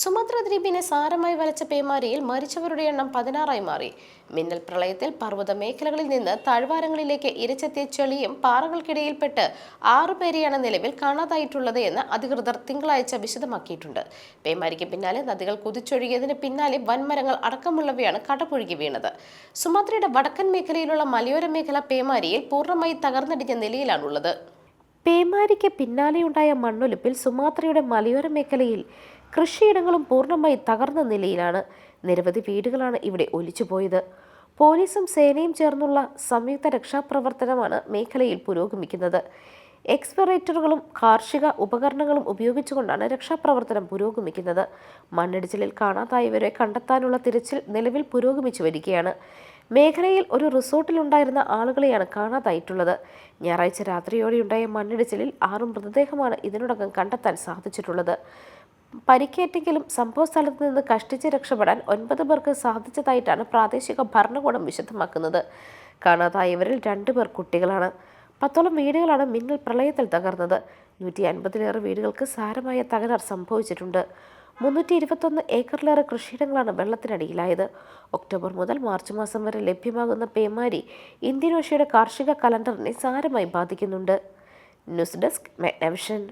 സുമത്ര ദ്വീപിനെ സാരമായി വലച്ച പേമാരിയിൽ മരിച്ചവരുടെ എണ്ണം പതിനാറായി മാറി. മിന്നൽ പ്രളയത്തിൽ പർവത മേഖലകളിൽ നിന്ന് താഴ്വാരങ്ങളിലേക്ക് ഇരച്ചെത്തിയ ചെളിയും പാറകൾക്കിടയിൽപ്പെട്ട് ആറുപേരെയാണ് നിലവിൽ കാണാതായിട്ടുള്ളത് എന്ന് അധികൃതർ തിങ്കളാഴ്ച വിശദമാക്കിയിട്ടുണ്ട്. പേമാരിക്ക് പിന്നാലെ നദികൾ കുതിച്ചൊഴുകിയതിന് പിന്നാലെ വൻമരങ്ങൾ അടക്കമുള്ളവയാണ് കടപുഴുകി വീണത്. സുമത്രയുടെ വടക്കൻ മേഖലയിലുള്ള മലയോര മേഖല പേമാരിയിൽ പൂർണമായി തകർന്നടിഞ്ഞ നിലയിലാണുള്ളത്. പേമാരിക്ക് പിന്നാലെയുണ്ടായ മണ്ണൊലിപ്പിൽ സുമാത്രയുടെ മലയോര മേഖലയിൽ കൃഷിയിടങ്ങളും പൂർണമായി തകർന്ന നിലയിലാണ് നിരവധി വീടുകളാണ് ഇവിടെ ഒലിച്ചുപോയത്. പോലീസും സേനയും ചേർന്നുള്ള സംയുക്ത രക്ഷാപ്രവർത്തനമാണ് മേഖലയിൽ പുരോഗമിക്കുന്നത്. എക്സ്പെറേറ്ററുകളും കാർഷിക ഉപകരണങ്ങളും ഉപയോഗിച്ചുകൊണ്ടാണ് രക്ഷാപ്രവർത്തനം പുരോഗമിക്കുന്നത്. മണ്ണിടിച്ചിലിൽ കാണാതായവരെ കണ്ടെത്താനുള്ള തിരച്ചിൽ നിലവിൽ പുരോഗമിച്ചു വരികയാണ്. മേഖലയിൽ ഒരു റിസോർട്ടിലുണ്ടായിരുന്ന ആളുകളെയാണ് കാണാതായിട്ടുള്ളത്. ഞായറാഴ്ച രാത്രിയോടെയുണ്ടായ മണ്ണിടിച്ചിലിൽ ആറ് മൃതദേഹമാണ് ഇതിനോടകം കണ്ടെത്താൻ സാധിച്ചിട്ടുള്ളത്. പരിക്കേറ്റെങ്കിലും സംഭവ സ്ഥലത്ത് നിന്ന് കഷ്ടിച്ച് രക്ഷപ്പെടാൻ ഒൻപത് പേർക്ക് സാധിച്ചതായിട്ടാണ് പ്രാദേശിക ഭരണകൂടം വിശദമാക്കുന്നത്. കാണാതായവരിൽ രണ്ടുപേർ കുട്ടികളാണ്. പത്തോളം വീടുകളാണ് മിന്നൽ പ്രളയത്തിൽ തകർന്നത്. നൂറ്റി അൻപതിലേറെ വീടുകൾക്ക് സാരമായ തകരാർ സംഭവിച്ചിട്ടുണ്ട്. മുന്നൂറ്റി ഇരുപത്തൊന്ന് ഏക്കറിലേറെ കൃഷിയിടങ്ങളാണ് വെള്ളത്തിനടിയിലായത്. ഒക്ടോബർ മുതൽ മാർച്ച് മാസം വരെ ലഭ്യമാകുന്ന പേമാരി ഇന്ത്യൻ ഓഷയുടെ കാർഷിക കലണ്ടറിനെ സാരമായി ബാധിക്കുന്നുണ്ട്. News desk മെഗ്നവിഷൻ.